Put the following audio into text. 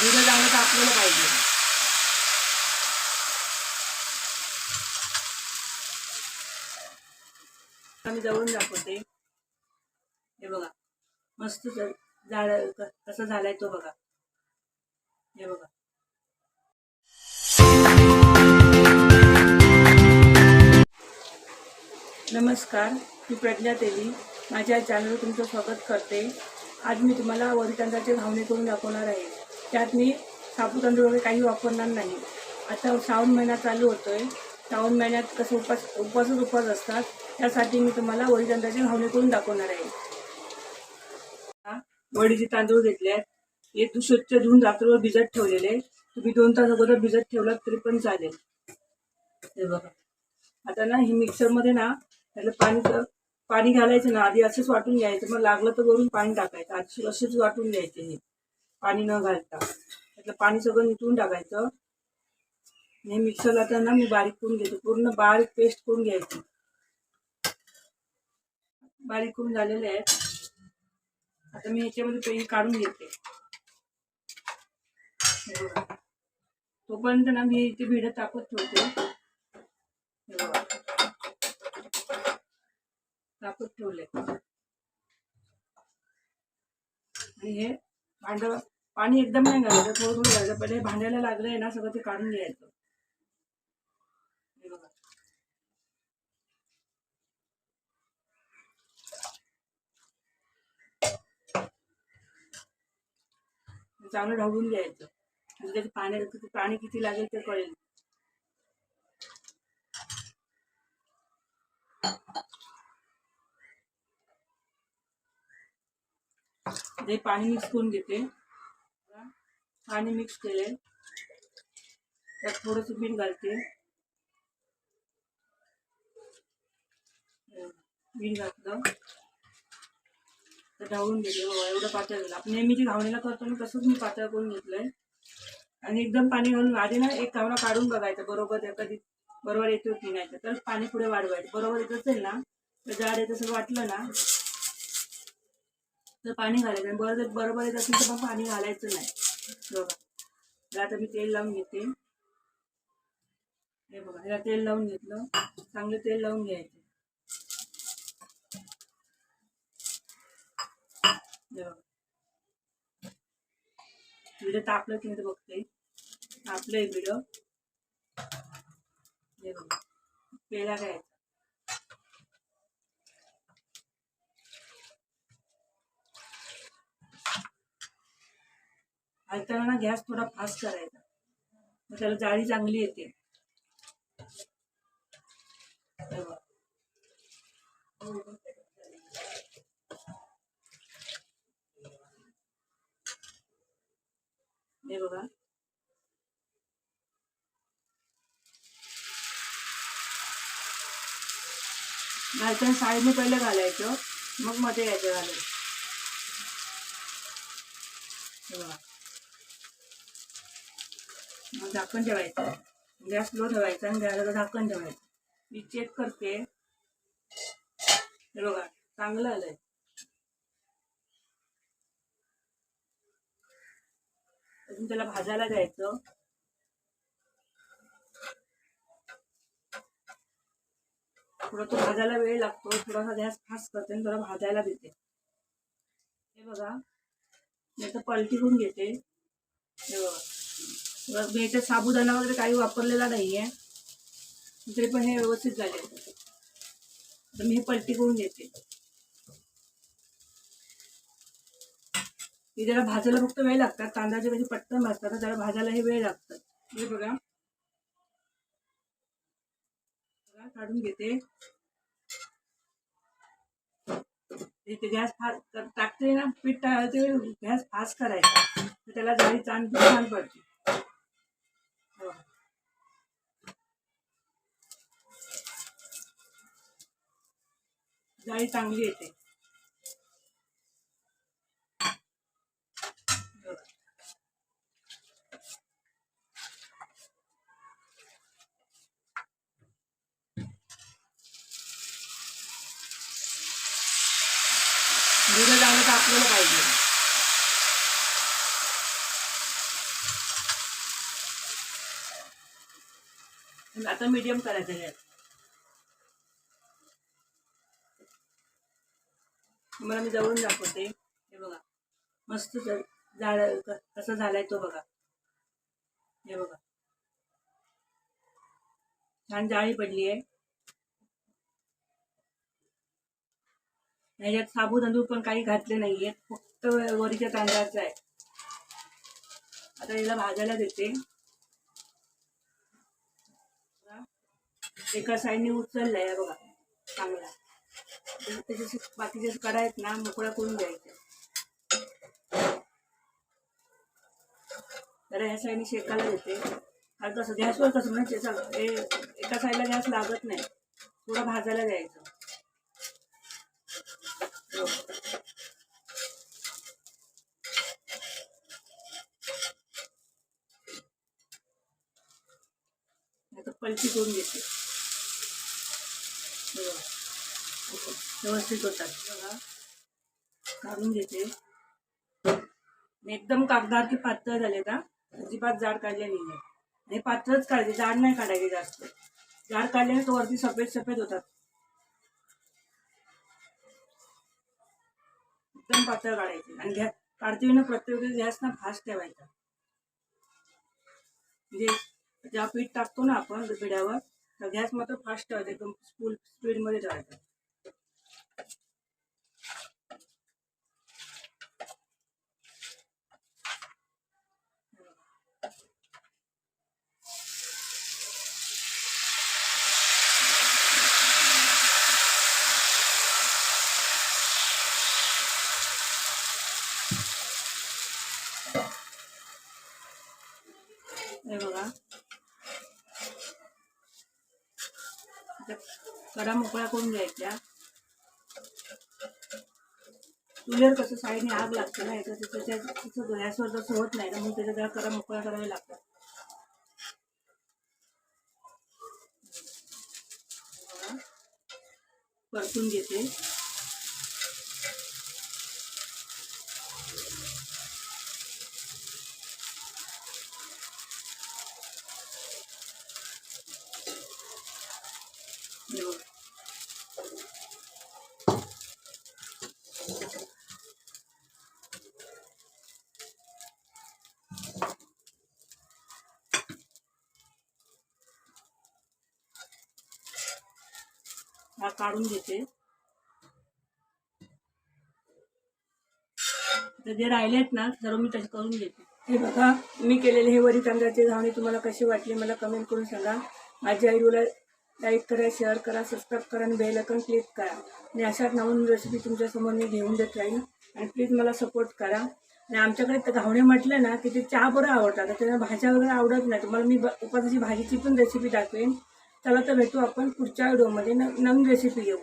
दुधा चांगलं तापलेलं पाहिजे. आम्ही जवळून दाखवते. हे बघा. मस्त झाड कसं झालाय तो बघा. हे बघा. नमस्कार मी प्रज्ञा देवी माझ्या चॅनलवर तुमचं स्वागत करते. आज मी तुम्हाला वरी भावने घावणे करून दाखवणार आहे. त्यात मी साबू तांदूळ वगैरे काही वापरणार नाही. आता श्रावण महिना चालू होतो आहे श्रावण महिन्यात कसं उपास उपासच उपास असतात. त्यासाठी मी तुम्हाला वडी तांदळाचे घावणे करून दाखवणार आहे. वडीचे तांदूळ घेतले आहेत हे तू स्वच्छ धुवून रात्रभर भिजत ठेवलेले. तुम्ही दोन तास अगोदर भिजत ठेवलात तरी पण चालेल. हे बघा. आता ना हे मिक्सरमध्ये ना त्याला पाणी पाणी घालायचं ना आधी असंच वाटून घ्यायचं. मग लागलं तर वरून पाणी टाकायचं. आधी असेच वाटून घ्यायचे हे. पाणी न घालता. त्यातलं पाणी सगळं निथून टाकायचं. आणि हे मिक्सरला त्यांना मी बारीक करून घेतो. पूर्ण बारीक पेस्ट करून घ्यायची. बारीक करून झालेले आहेत. आता मी ह्याच्यामध्ये पेन काढून घेते. तोपर्यंत ना मी इथे भिडं टाकत ठेवते. हे टाकत ठेवले आणि हे भांडं पाणी एकदम नाही घालायचं थोडं थोडं घालायचं पहिले भांड्याला आहे ना सगळं ते काढून घ्यायचं. चांगलं ढवळून घ्यायचं. म्हणजे त्याचे पाणी पाणी किती लागेल ते कळेल. हे पाणी मिक्स करून घेते. पाणी मिक्स केले. त्यात थोडंसं मीठ घालते. मीठ घातलं. तर ढवळून घेते. बाबा एवढं पातळ झालं. आपण नेहमी जी घावणीला करतो ना तसंच मी पातळ करून घेतलंय. आणि एकदम पाणी घालून आधी ना एक घावणा काढून बघायचं. बरोबर त्या कधी बरोबर येतो की नाही. तर पाणी पुढे वाढवायचं. बरोबर येत असेल ना तर जाड येत असं वाटलं ना तर पाणी घालायचं आणि बरं जर बरोबर येत असेल तर मग पाणी घालायचं नाही. बघा. तर आता मी तेल लावून घेते. हे बघा ह्याला तेल लावून घेतलं. चांगलं तेल लावून घ्यायचं. हे बघा. व्हिडिओ तापलं की नाही ते बघते. तापलंय व्हिडिओ. हे बघा. पेला घ्यायचा. घालताना ना गॅस थोडा फास्ट करायचा. मग त्याला चांगली येते. हे बघा. घालताना साईडने मग मध्ये बघा. मग झाकण ठेवायचं. गॅस लो ठेवायचा आणि गॅसला झाकण ठेवायचं. मी चेक करते. हे बघा चांगलं आलंय. अजून त्याला भाजायला द्यायचं थोडं तो भाजायला वेळ लागतो. थोडासा गॅस फास्ट करते आणि थोडा भाजायला देते. हे बघा मी आता पलटी होऊन घेते. हे बघा, मी याच्यात साबुदाणा वगैरे काही वापरलेला तरी पण हे व्यवस्थित झाले. तर मी हे पलटी करून घेते. हे जरा भाजायला फक्त वेळ लागतात. तांदळाचे कधी पटकन भाजतात. ना, त्याला भाजायला हे वेळ लागतात हे बघा. काढून घेते. इथे गॅस फास्ट टाकते ना पीठ टाकते गॅस फास्ट तर त्याला जाळी छान छान डाळी चांगली येते. दूध चांगलं आपल्याला पाहिजे. आता मीडियम करायचं आहे. तुम्हाला मी जवळून दाखवते. हे बघा. मस्त झाड कसं झालाय तो बघा. हे बघा. छान जाळी पडली आहे ह्याच्यात साबू तांदूळ पण काही घातले नाहीये फक्त वरीच्या तांदळाचा आहे. आता याला भाजायला देते. एका साईडने उचललाय बघा. चांगला. त्याचे बाकीचे कडा आहेत ना मोकळ्या करून द्यायच्या तर ह्या साईडने शेकायला देते. आणि कसं गॅसवर कसं म्हणजे एका साईडला गॅस लागत नाही. थोडं भाजायला द्यायचं. हो. पलटी करून घेते हे बघा. व्यवस्थित होतात. बघा. काढून घेते. एकदम एकदम की पातळ झाले का अजिबात जाड काढले नाही आणि पातळच काढले जाड नाही काढायचे जास्त. जाड काढल्याने तो वरती सफेद सफेद होतात. एकदम पातळ काढायचे. आणि गॅस काढते ना प्रत्येक गॅस ना फास्ट ठेवायचा. म्हणजे जेव्हा पीठ टाकतो ना आपण पिढ्यावर तर गॅस मात्र फास्ट ठेवायचा एकदम फुल स्पीडमध्ये ठेवायचा हे बघा आता कडा मोकळ्या करून घ्यायच्या चुलीवर कसं साईडने आग लागते ना याचं त्याच्या तिथं गॅसवर जर होत नाही ना मग त्याच्या जरा कडा मोकळ्या करावे लागतात. परतून घेते. काढून घेते. तर जे राहिलेत ना सर्व मी तसे करून घेते. हे बघा मी केलेले हे वरी तांदळाचे धावणे तुम्हाला कसे वाटले मला कमेंट करून सांगा. माझ्या आईला लाईक करा शेअर करा सबस्क्राईब करा आणि बेल आयकॉन क्लिक करा. आणि अशाच नवीन रेसिपी तुमच्यासमोर मी घेऊन देत राहील आणि प्लीज मला सपोर्ट करा. आणि आमच्याकडे तर घावणे म्हटलं ना की ते चहा बरं आवडतात. त्यांना भाज्या वगैरे आवडत नाही. तुम्हाला मी उपासाची भाजीची पण रेसिपी दाखवेन. चला तर भेटू आपण पुढच्या व्हिडिओमध्ये. न नवीन रेसिपी घेऊ